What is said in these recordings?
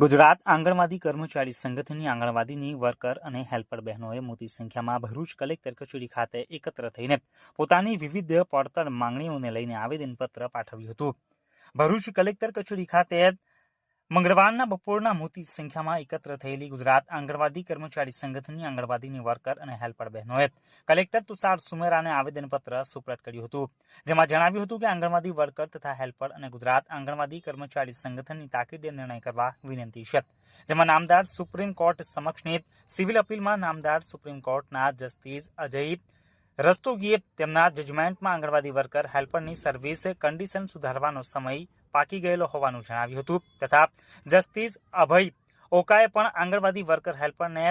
ગુજરાત આંગણવાડી કર્મચારી સંગઠનની આંગણવાડીની વર્કર અને હેલ્પર બહેનોએ મોટી સંખ્યામાં ભરૂચ કલેક્ટર કચેરી ખાતે એકત્ર થઈને પોતાની વિવિધ પડતર માંગણીઓને લઈને આવેદનપત્ર પાઠવ્યું હતું. ભરૂચ કલેક્ટર કચેરી ખાતે મંગળવારના બપોરના મોટી સંખ્યામાં એકત્ર થયેલી ગુજરાત આંગણવાડી કર્મચારી સંગઠનની આંગણવાડીની વર્કર અને હેલ્પર બહેનોએ કલેક્ટર તુષાર સુમેરાને આવેદનપત્ર સુપ્રત કર્યું હતું, જેમાં જણાવ્યું હતું કે આંગણવાડી વર્કર તથા હેલ્પર અને ગુજરાત આંગણવાડી કર્મચારી સંગઠનની તાકીદે નિર્ણય કરવા વિનંતી છે, જેમાં નામદાર સુપ્રીમ કોર્ટ સમક્ષની સિવિલ અપીલમાં નામદાર સુપ્રીમ કોર્ટના જસ્ટિસ અજય રસ્તોગીએ તેમના જજમેન્ટમાં આંગણવાડી વર્કર હેલ્પરની સર્વિસ કન્ડિશન સુધારવાનો સમય પાકી ગયેલો હોવાનું જણાવ્યું હતું. તથા જસ્ટિસ અભય ઓકાએ પણ આંગણવાડી વર્કર હેલ્પરને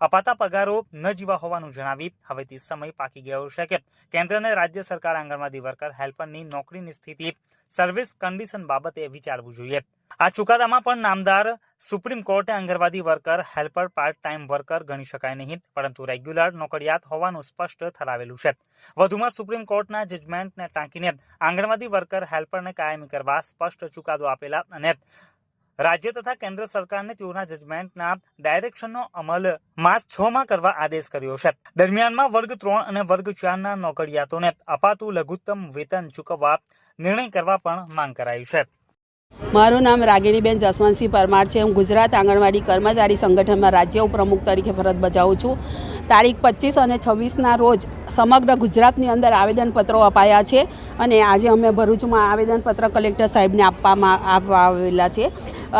અપાતા પગારો ન જીવા હોવાનું જણાવી હવેથી સમય પાકી ગયો છે કે કેન્દ્રને રાજ્ય સરકાર આંગણવાડી વર્કર હેલ્પરની નોકરીની સ્થિતિ સર્વિસ કન્ડિશન બાબતે વિચારવું જોઈએ. આ ચુકાદામાં પણ નામદાર સુપ્રીમ કોર્ટે anganwadi worker, helper part time worker ગણી શકાય નહીં, પરંતુ રેગ્યુલર નોકરિયાત હોવાનું સ્પષ્ટ ઠરાવેલું છે. વધુમાં સુપ્રીમ કોર્ટના જજમેન્ટને ટાંકીને આંગણવાડી વર્કર, હેલ્પરને કાયમી કરવા સ્પષ્ટ ચુકાદો આપેલા અને રાજ્ય તથા કેન્દ્ર સરકારને તેઓના જજમેન્ટના ડાયરેક્શનનો અમલ માસ છ માં કરવા આદેશ કર્યો છે. દરમિયાનમાં વર્ગ ત્રણ અને વર્ગ ચારના નોકરિયાતોને અપાતું લઘુત્તમ વેતન ચૂકવવા નિર્ણય કરવા પણ માંગ કરાઈ છે. મારું નામ રાગિણીબેન જસવંતસિંહ પરમાર છે. હું ગુજરાત આંગણવાડી કર્મચારી સંગઠનમાં રાજ્ય ઉપપ્રમુખ તરીકે ફરજ બજાવું છું. તારીખ પચીસ અને છવ્વીસના રોજ સમગ્ર ગુજરાતની અંદર આવેદનપત્રો અપાયા છે અને આજે અમે ભરૂચમાં આવેદનપત્ર કલેક્ટર સાહેબને આપવામાં આપવા આવેલા છે.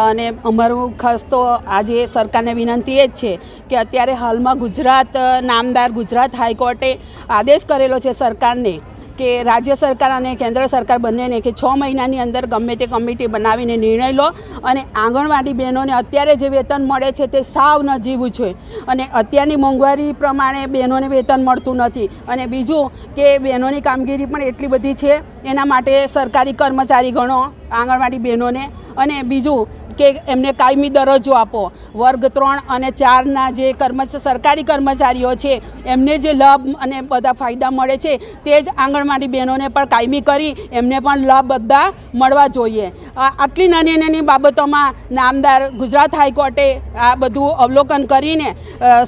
અને અમારું ખાસ તો આજે સરકારને વિનંતી એ જ છે કે અત્યારે હાલમાં ગુજરાત, નામદાર ગુજરાત હાઈકોર્ટે આદેશ કરેલો છે સરકારને કે રાજ્ય સરકાર અને કેન્દ્ર સરકાર બંનેને કે છ મહિનાની અંદર ગમે તે કમિટી બનાવીને નિર્ણય લો અને આંગણવાડી બહેનોને અત્યારે જે વેતન મળે છે તે સાવ ન જીવવું છે. અને અત્યારની મોંઘવારી પ્રમાણે બહેનોને વેતન મળતું નથી. અને બીજું કે બહેનોની કામગીરી પણ એટલી બધી છે, એના માટે સરકારી કર્મચારી ગણો આંગણવાડી બહેનોને અને બીજું કે એમને કાયમી દરજ્જો આપો. વર્ગ ત્રણ અને ચારના જે કર્મચ, સરકારી કર્મચારીઓ છે, એમને જે લાભ અને બધા ફાયદા મળે છે, તે જ આંગણવાડી બહેનોને પણ કાયમી કરી, એમને પણ લાભ બધા મળવા જોઈએ. આટલી નાની નાની બાબતોમાં નામદાર ગુજરાત હાઈકોર્ટે આ બધું અવલોકન કરીને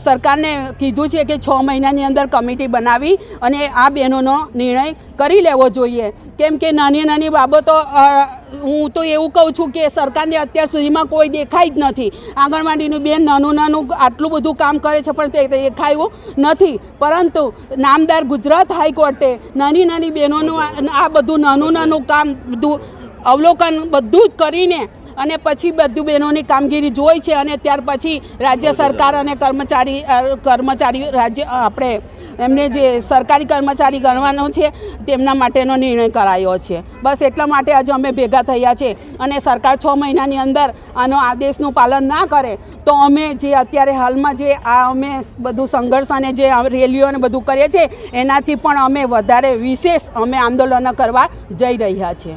સરકારને કીધું છે કે છ મહિનાની અંદર કમિટી બનાવી અને આ બહેનોનો નિર્ણય કરી લેવો જોઈએ. કેમ કે નાની નાની બાબતો હું તો એવું કહું છું કે સરકારને અત્યાર સુધીમાં કોઈ દેખાય જ નથી. આંગણવાડીનું બેન નાનું નાનું આટલું બધું કામ કરે છે પણ તે દેખાયું નથી. પરંતુ નામદાર ગુજરાત હાઈકોર્ટે નાની નાની બહેનોનું આ બધું નાનું નાનું કામ બધું અવલોકન બધું જ કરીને અને પછી બધું બહેનોની કામગીરી જોઈ છે અને ત્યાર પછી રાજ્ય સરકાર અને કર્મચારી કર્મચારી રાજ્ય આપણે એમને જે સરકારી કર્મચારી ગણવાનો છે તેમના માટેનો નિર્ણય કરાયો છે. બસ એટલા માટે આજે અમે ભેગા થયા છે અને સરકાર છ મહિનાની અંદર આનો આદેશનું પાલન ના કરે તો અમે જે અત્યારે હાલમાં જે આ અમે બધું સંઘર્ષ અને જે રેલીઓ અને બધું કરીએ છીએ એનાથી પણ અમે વધારે વિશેષ અમે આંદોલનો કરવા જઈ રહ્યા છીએ.